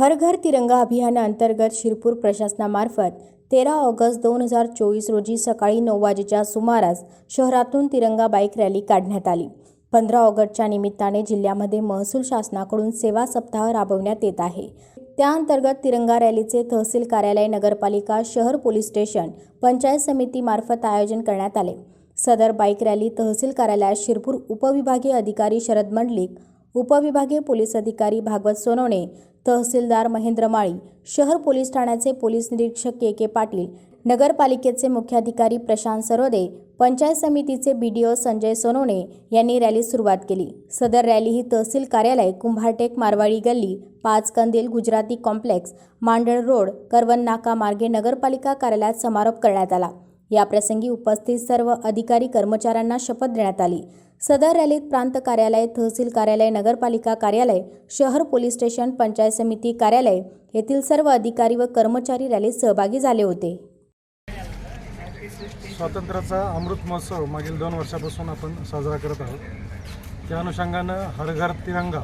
हर घर तिरंगा अभियानाअंतर्गत शिरपूर प्रशासनामार्फत तेरा ऑगस्ट दोन हजार चोवीस रोजी सकाळी नऊ वाजेच्या सुमारास शहरातून तिरंगा बाईक रॅली काढण्यात आली. पंधरा ऑगस्टच्या निमित्ताने जिल्ह्यामध्ये महसूल शासनाकडून सेवा सप्ताह राबवण्यात येत आहे. त्याअंतर्गत तिरंगा रॅलीचे तहसील कार्यालय नगरपालिका शहर पोलीस स्टेशन पंचायत समितीमार्फत आयोजन करण्यात आले. सदर बाईक रॅली तहसील कार्यालयात शिरपूर उपविभागीय अधिकारी शरद मंडलिक उपविभागीय पोलीस अधिकारी भागवत सोनवणे तहसीलदार महेंद्र माळी शहर पोलीस ठाण्याचे पोलीस निरीक्षक के के पाटील नगरपालिकेचे मुख्याधिकारी प्रशांत सरोदे पंचायत समितीचे B D O Sanjay Sonawane यांनी रॅलीस सुरुवात केली. सदर रॅली ही तहसील कार्यालय कुंभारटेक मारवाडी गल्ली पाच कंदील गुजराती कॉम्प्लेक्स मांडळ रोड करवन नाका मार्गे नगरपालिका कार्यालयात समारोप करण्यात आला. याप्रसंगी उपस्थित सर्व अधिकारी कर्मचाऱ्यांना शपथ देण्यात आली. सदर रॅलीत प्रांत कार्यालय तहसील कार्यालय नगरपालिका कार्यालय शहर पोलीस स्टेशन पंचायत समिती कार्यालय येथील सर्व अधिकारी व कर्मचारी रॅलीत सहभागी झाले होते. स्वातंत्र्याचा अमृत महोत्सव मागील दोन वर्षापासून आपण साजरा करत आहोत. त्या अनुषंगानं हर घर तिरंगा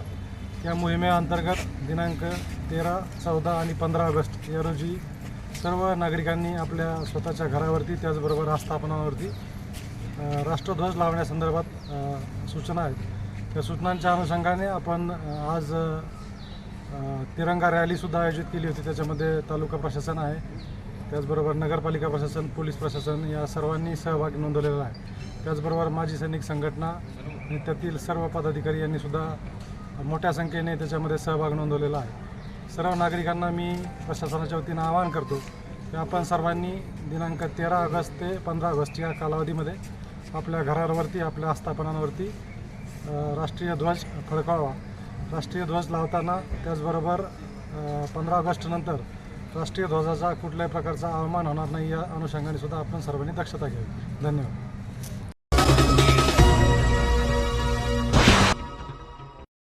या मोहिमेअंतर्गत दिनांक तेरा चौदा आणि पंधरा ऑगस्ट या रोजी सर्व नागरिकांनी आपल्या स्वतःच्या घरावरती त्याचबरोबर आस्थापनावरती राष्ट्रध्वज लावण्यासंदर्भात सूचना आहेत. त्या सूचनांच्या अनुषंगाने आपण आज तिरंगा रॅलीसुद्धा आयोजित केली होती. त्याच्यामध्ये तालुका प्रशासन आहे. त्याचबरोबर नगरपालिका प्रशासन पोलीस प्रशासन या सर्वांनी सहभाग नोंदवलेला आहे. त्याचबरोबर माजी सैनिक संघटना आणि त्यातील सर्व पदाधिकारी यांनीसुद्धा मोठ्या संख्येने त्याच्यामध्ये सहभाग नोंदवलेला आहे. सर्व नागरिकांना मी प्रशासनाच्या वतीनं आवाहन करतो की आपण सर्वांनी दिनांक तेरा ऑगस्ट ते पंधरा ऑगस्ट या कालावधीमध्ये आपल्या घरावरती आपल्या आस्थापनांवरती राष्ट्रीय ध्वज फडकावा. राष्ट्रीय ध्वज लावताना त्याचबरोबर पंधरा ऑगस्टनंतर राष्ट्रीय ध्वजाचा कुठल्याही प्रकारचा अवमान होणार नाही या अनुषंगाने सुद्धा आपण सर्वांनी दक्षता घ्यावी. धन्यवाद.